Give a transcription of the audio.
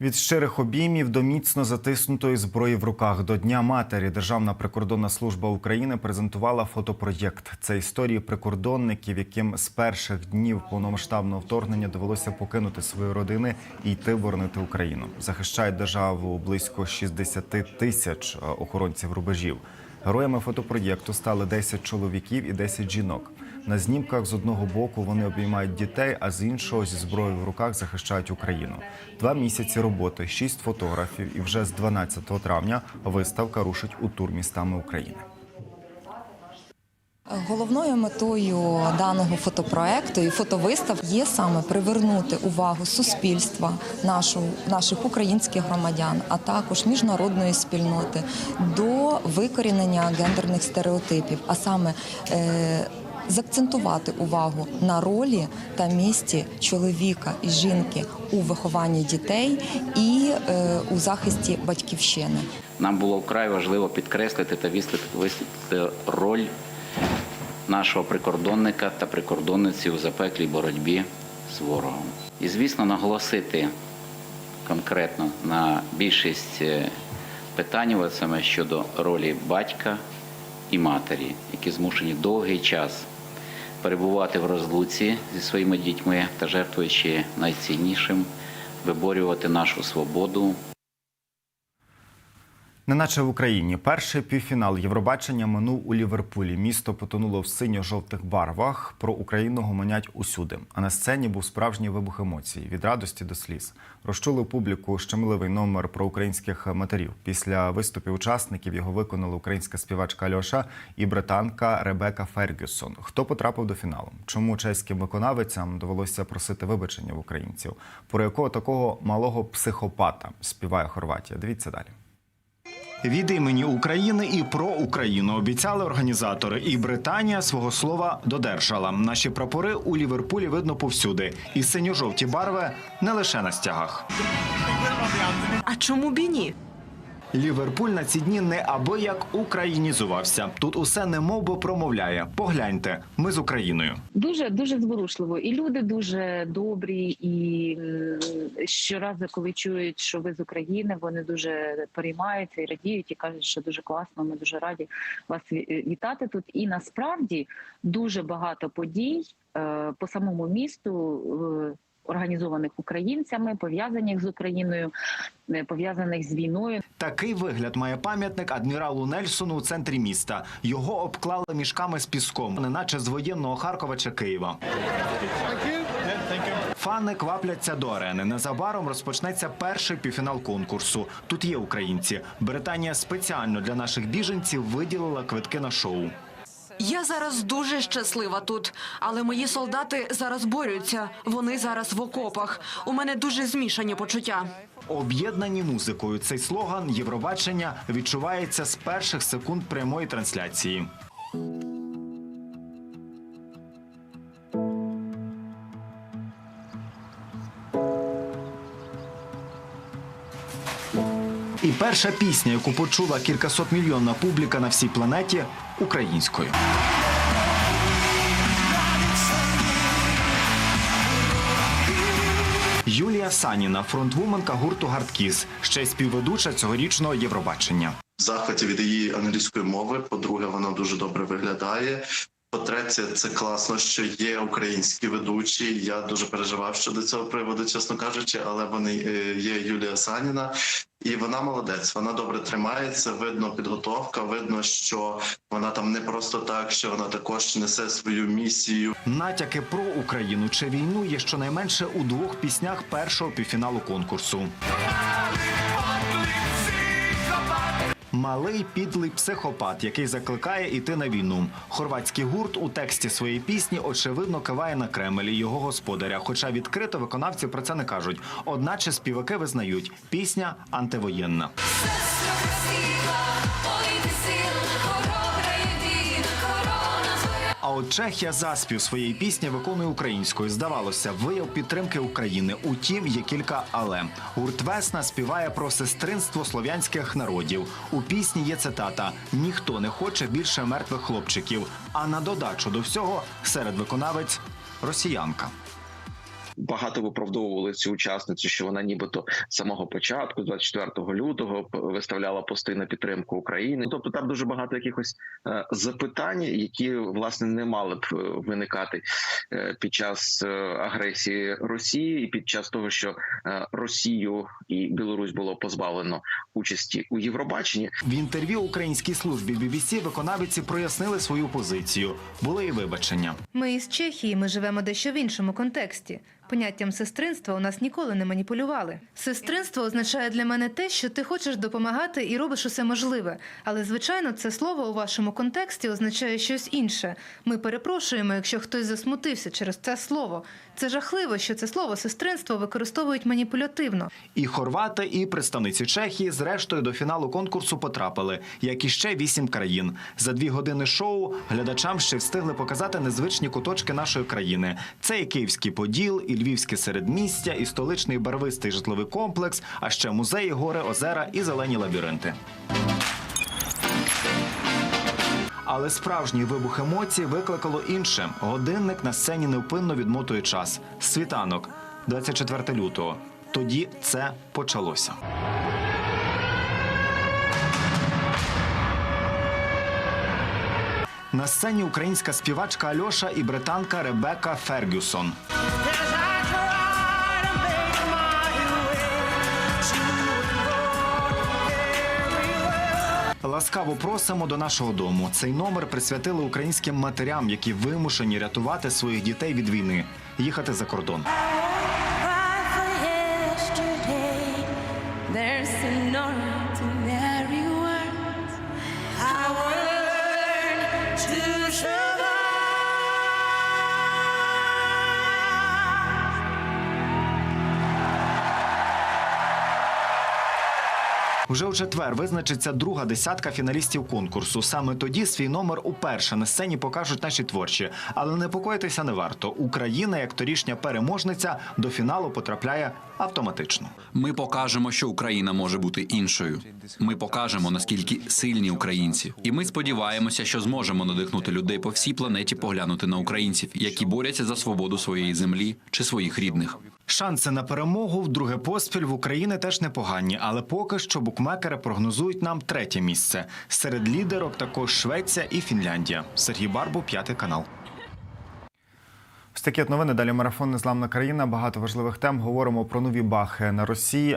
Від щирих обіймів до міцно затиснутої зброї в руках до Дня матері Державна прикордонна служба України презентувала фотопроєкт. Це історії прикордонників, яким з перших днів повномасштабного вторгнення довелося покинути свої родини і йти боронити Україну. Захищають державу близько 60 тисяч е, охоронців рубежів. Героями фотопроєкту стали 10 чоловіків і 10 жінок. На знімках з одного боку вони обіймають дітей, а з іншого зі зброєю в руках захищають Україну. Два місяці роботи, шість фотографів, і вже з 12 травня виставка рушить у тур містами України. Головною метою даного фотопроекту і фотовистав є саме привернути увагу суспільства, нашу, наших українських громадян, а також міжнародної спільноти до викорінення гендерних стереотипів, а саме е, Закцентувати увагу на ролі та місці чоловіка і жінки у вихованні дітей і е, у захисті батьківщини. Нам було вкрай важливо підкреслити та висвітлити роль нашого прикордонника та прикордонниці у запеклій боротьбі з ворогом. І, звісно, наголосити конкретно на більшість е, питань саме щодо ролі батька і матері, які змушені довгий час перебувати в розлуці зі своїми дітьми та жертвуючи найціннішим, виборювати нашу свободу, Неначе в Україні перший півфінал Євробачення минув у Ліверпулі. Місто потонуло в синьо-жовтих барвах. Про Україну гомонять усюди. А на сцені був справжній вибух емоцій від радості до сліз. Розчули публіку щемливий номер про українських матерів. Після виступів учасників його виконали українська співачка Альоша і британка Ребека Фергюсон. Хто потрапив до фіналу? Чому чеським виконавицям довелося просити вибачення в українців? Про якого такого малого психопата співає Хорватія? Дивіться далі. Від імені України і про Україну обіцяли організатори, і Британія свого слова додержала. Наші прапори у Ліверпулі видно повсюди, і синьо-жовті барви не лише на стягах. А чому б і ні? Ліверпуль на ці дні не аби як українізувався. Тут усе немовби промовляє. Погляньте, ми з Україною. Дуже дуже зворушливо, і люди дуже добрі. І м, щоразу, коли чують, що ви з України, вони дуже переймаються і радіють, і кажуть, що дуже класно. Ми дуже раді вас вітати тут. І насправді дуже багато подій е, по самому місту. Організованих українцями, пов'язаних з Україною, е, пов'язаних з війною. Такий вигляд має пам'ятник адміралу Нельсону у центрі міста. Його обклали мішками з піском, неначе з воєнного Харкова чи Києва. Фани квапляться до арени. Незабаром розпочнеться перший півфінал конкурсу. Тут є українці. Британія спеціально для наших біженців виділила квитки на шоу. Я зараз дуже щаслива тут, але мої солдати зараз борються. Вони зараз в окопах. У мене дуже змішані почуття. Об'єднані музикою. Цей слоган Євробачення відчувається з перших секунд прямої трансляції. І перша пісня, яку почула кількасот мільйонна публіка на всій планеті, українською. Юлія Саніна, фронтвуменка гурту Гардкіз, ще співведуча цьогорічного Євробачення. захваті від її англійської мови. По-друге, вона дуже добре виглядає. По-третє, це класно, що є українські ведучі. Я дуже переживав щодо цього приводу, чесно кажучи, але вони е, є Юлія Саніна, і вона молодець. Вона добре тримається. Видно підготовка. Видно, що вона там не просто так, що вона також несе свою місію. Натяки про Україну чи війну є щонайменше у двох піснях першого півфіналу конкурсу. Малий підлий психопат, який закликає іти на війну. Хорватський гурт у тексті своєї пісні очевидно киває на Кремль і його господаря. Хоча відкрито виконавці про це не кажуть. Одначе співаки визнають, пісня антивоєнна. А от Чехія заспів своєї пісні виконує українською. Здавалося, вияв підтримки України. Утім, є кілька але гурт Весна співає про сестринство слов'янських народів. У пісні є цитата: ніхто не хоче більше мертвих хлопчиків. А на додачу до всього серед виконавець росіянка. Багато виправдовували цю учасницю, що вона нібито з самого початку, 24 лютого, виставляла пости на підтримку України. Тобто там дуже багато якихось е, запитань, які власне не мали б е, виникати е, під час агресії Росії і під час того, що Росію і Білорусь було позбавлено участі у Євробаченні. В інтерв'ю українській службі BBC виконавиці прояснили свою позицію. Були і вибачення. Ми із Чехії, ми живемо дещо в іншому контексті. Поняттям сестринства у нас ніколи не маніпулювали. Сестринство означає для мене те, що ти хочеш допомагати і робиш усе можливе. Але звичайно, це слово у вашому контексті означає щось інше. Ми перепрошуємо, якщо хтось засмутився через це слово. Це жахливо, що це слово сестринство використовують маніпулятивно. І хорвати, і представниці Чехії, зрештою, до фіналу конкурсу потрапили, як і ще вісім країн. За дві години шоу глядачам ще встигли показати незвичні куточки нашої країни. Це і Київський Поділ, і Львівське середмістя, і столичний барвистий житловий комплекс, а ще музеї, гори, озера і зелені лабіринти. Але справжній вибух емоцій викликало інше. Годинник на сцені невпинно відмотує час. Світанок, 24 лютого. Тоді це почалося. На сцені українська співачка Альоша і британка Ребека Фергюсон. Ласкаво просимо до нашого дому. Цей номер присвятили українським матерям, які вимушені рятувати своїх дітей від війни, їхати за кордон. Уже у четвер визначиться друга десятка фіналістів конкурсу. Саме тоді свій номер уперше на сцені покажуть наші творчі. Але непокоїтися не варто. Україна, як торішня переможниця, до фіналу потрапляє автоматично. Ми покажемо, що Україна може бути іншою. Ми покажемо наскільки сильні українці, і ми сподіваємося, що зможемо надихнути людей по всій планеті поглянути на українців, які борються за свободу своєї землі чи своїх рідних. Шанси на перемогу вдруге поспіль в Україні теж непогані, але поки що букмекери прогнозують нам третє місце. Серед лідерок також Швеція і Фінляндія. Сергій Барбу, п'ятий канал. Ось такі от новини. Далі марафон Незламна країна. Багато важливих тем. Говоримо про нові бахи на Росії.